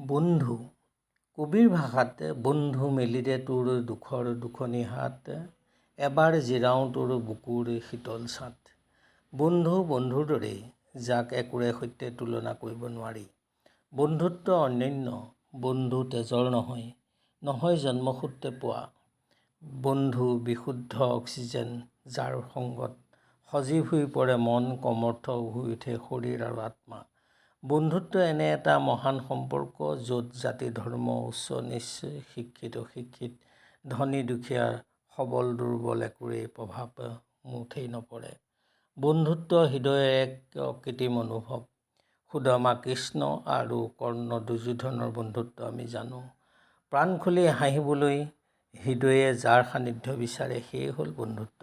বন্ধু। কবিৰ ভাষাত বন্ধু মেলিদে তোৰ দুখৰ দুখনি হাত এবাৰ জিৰাওঁ তোৰ বুকুৰ শীতল ছাঁত। বন্ধু বন্ধুৰ দৰেই যাক একোৰে সৈতে তুলনা কৰিব নোৱাৰি। বন্ধুত্ব অনন্য বন্ধু তেজৰ নহয় নহয় জন্মসূত্ৰে পোৱা। বন্ধু বিশুদ্ধ অক্সিজেন যাৰ সংগত সজীৱ হৈ পৰে মন কমৰ্থ হৈ উঠে শৰীৰ আৰু আত্মা। বন্ধুত্ব এনে এটা মহান সম্পৰ্ক য'ত জাতি ধৰ্ম উচ্চ নিচ শিক্ষিত শিক্ষিত ধনী দুখীয়া সবল দুৰ্বল একোৰেই প্ৰভাৱ মুঠেই নপৰে। বন্ধুত্ব হৃদয়ৰ এক অকৃত্ৰিম অনুভৱ। সুদামা কৃষ্ণ আৰু কৰ্ণ দুৰ্যোধনৰ বন্ধুত্ব আমি জানো। প্ৰাণ খুলি হাঁহিবলৈ হৃদয়ে যাৰ সান্নিধ্য বিচাৰে সেয়ে হ'ল বন্ধুত্ব।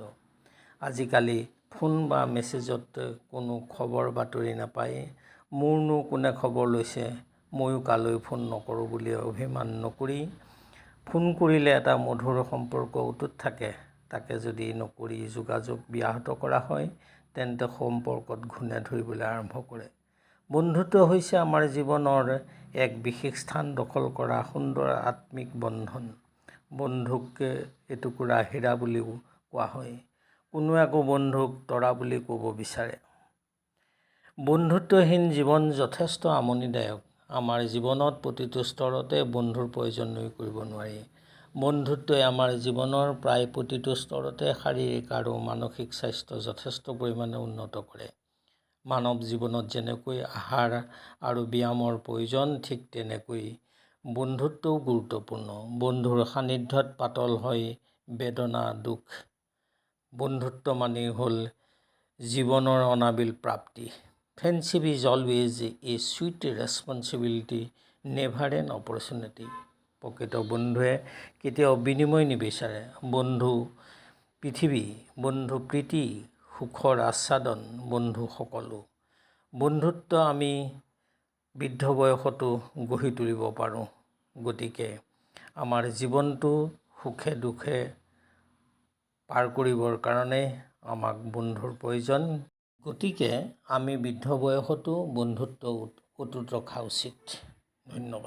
আজিকালি ফোন বা মেছেজত কোনো খবৰ বাতৰি নাপায়েই। মোৰনো কোনে খবৰ লৈছে? ময়ো কালৈ ফোন নকৰোঁ বুলি অভিমান নকৰি। ফোন কৰিলে এটা মধুৰ সম্পৰ্ক অটুট থাকে। তাকে যদি নকৰি যোগাযোগ ব্যাহত কৰা হয় তেন্তে সম্পৰ্কত ঘূণে ধৰিবলৈ আৰম্ভ কৰে। বন্ধুত্ব হৈছে আমাৰ জীৱনৰ এক বিশেষ স্থান দখল কৰা সুন্দৰ আত্মিক বন্ধন। বন্ধুক এটুকুৰা হীৰা বুলিও কোৱা হয়। কোনোৱে আকৌ বন্ধুক তৰা বুলি ক'ব বিচাৰে। বন্ধুত্বহীন জীৱন যথেষ্ট আমনিদায়ক। আমাৰ জীৱনত প্ৰতিটো স্তৰতে বন্ধুৰ প্ৰয়োজন নুই কৰিব নোৱাৰি। বন্ধুত্বই আমাৰ জীৱনৰ প্ৰায় প্ৰতিটো স্তৰতে শাৰীৰিক আৰু মানসিক স্বাস্থ্য যথেষ্ট পৰিমাণে উন্নত কৰে। মানৱ জীৱনত যেনেকৈ আহাৰ আৰু ব্যায়ামৰ প্ৰয়োজন ঠিক তেনেকৈ বন্ধুত্বও গুৰুত্বপূৰ্ণ। বন্ধুৰ সান্নিধ্যত পাতল হয় বেদনা দুখ বন্ধুত্ব মানেই হ'ল জীৱনৰ অনাবিল প্ৰাপ্তি। Friendship is always a sweet responsibility never an opportunity প্ৰকৃত বন্ধুৱে কেতিয়াও বিনিময় নিবিচাৰে। বন্ধু পৃথিৱী, বন্ধু প্ৰীতি সুখৰ আস্বাদন বন্ধু সকলো। বন্ধুত্ব আমি বৃদ্ধ বয়সতো গঢ়ি তুলিব পাৰোঁ। গতিকে আমাৰ জীৱনটো সুখে দুখে পাৰ কৰিবৰ কাৰণে আমাক বন্ধুৰ প্ৰয়োজন। গতিকে আমি বৃদ্ধ বয়সতো বন্ধুত্ব অটুট ৰখা উচিত। ধন্যবাদ।